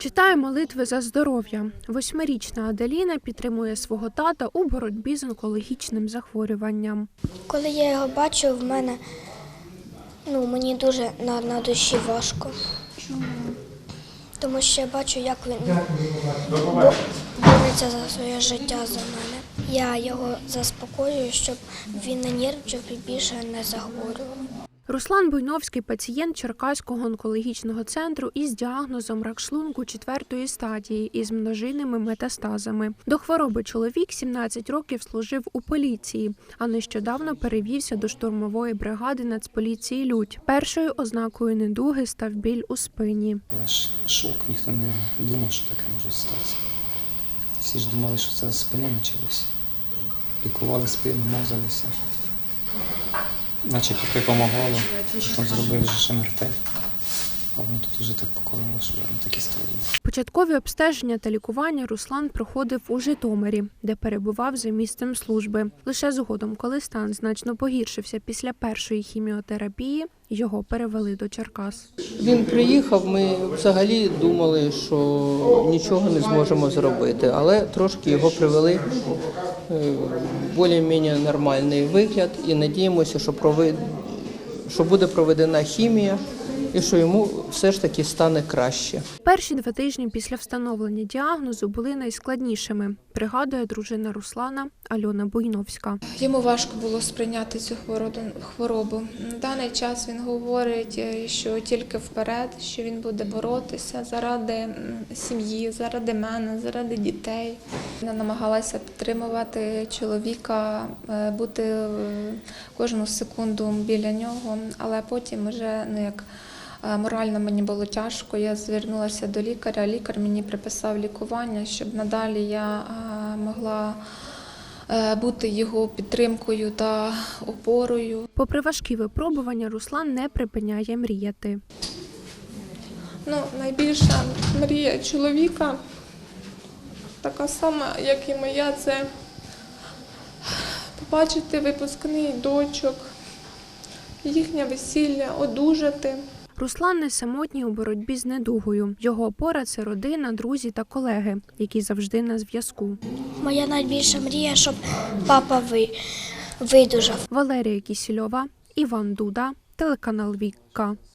Читає молитви за здоров'я. Восьмирічна Аделіна підтримує свого тата у боротьбі з онкологічним захворюванням. Коли я його бачу, в мене ну, мені дуже на, на душі важко. Чому? Тому що я бачу, як він бореться за своє життя за мене. Я його заспокоюю, щоб він не нервничав і більше не захворював. Руслан Буйновський пацієнт Черкаського онкологічного центру із діагнозом рак шлунку четвертої стадії із множинними метастазами. До хвороби чоловік 17 років служив у поліції, а нещодавно перевівся до штурмової бригади Нацполіції Людь. Першою ознакою недуги став біль у спині. Шок, ніхто не думав, що таке може статися. Всі ж думали, що це з спини почалося. Лікували спину, мазалися. Наче трохи допомагало, потім зробили вже МРТ. А тут вже так покорило, що вже на такій стадії. Початкові обстеження та лікування Руслан проходив у Житомирі, де перебував за місцем служби. Лише згодом, коли стан значно погіршився після першої хіміотерапії, його перевели до Черкас. Він приїхав, ми взагалі думали, що нічого не зможемо зробити, але трошки його привели е, більш-менш нормальний вигляд і надіємося, що, прови... що буде проведена хімія і що йому все ж таки стане краще. Перші два тижні після встановлення діагнозу були найскладнішими, пригадує дружина Руслана Альона Буйновська. Йому важко було сприйняти цю хвороду- хворобу. На даний час він говорить, е, що тільки вперед, що він буде боротися заради сім'ї, заради мене, заради дітей. Я намагалася підтримувати чоловіка, е, бути е, кожну секунду біля нього, але потім вже ну як. Е, Морально мені було тяжко. Я звернулася до лікаря. Лікар мені приписав лікування, щоб надалі я е, могла е, бути його підтримкою та опорою. Попри важкі випробування, Руслан не припиняє мріяти. Ну, найбільша мрія чоловіка, така сама, як і моя, це побачити випускний дочок, їхнє весілля, одужати. Руслан не самотній у боротьбі з недугою. Його опора це родина, друзі та колеги, які завжди на зв'язку. Моя найбільша мрія, щоб папа ви, видужав. Валерія Кісільова, Іван Дуда, телеканал Вікка.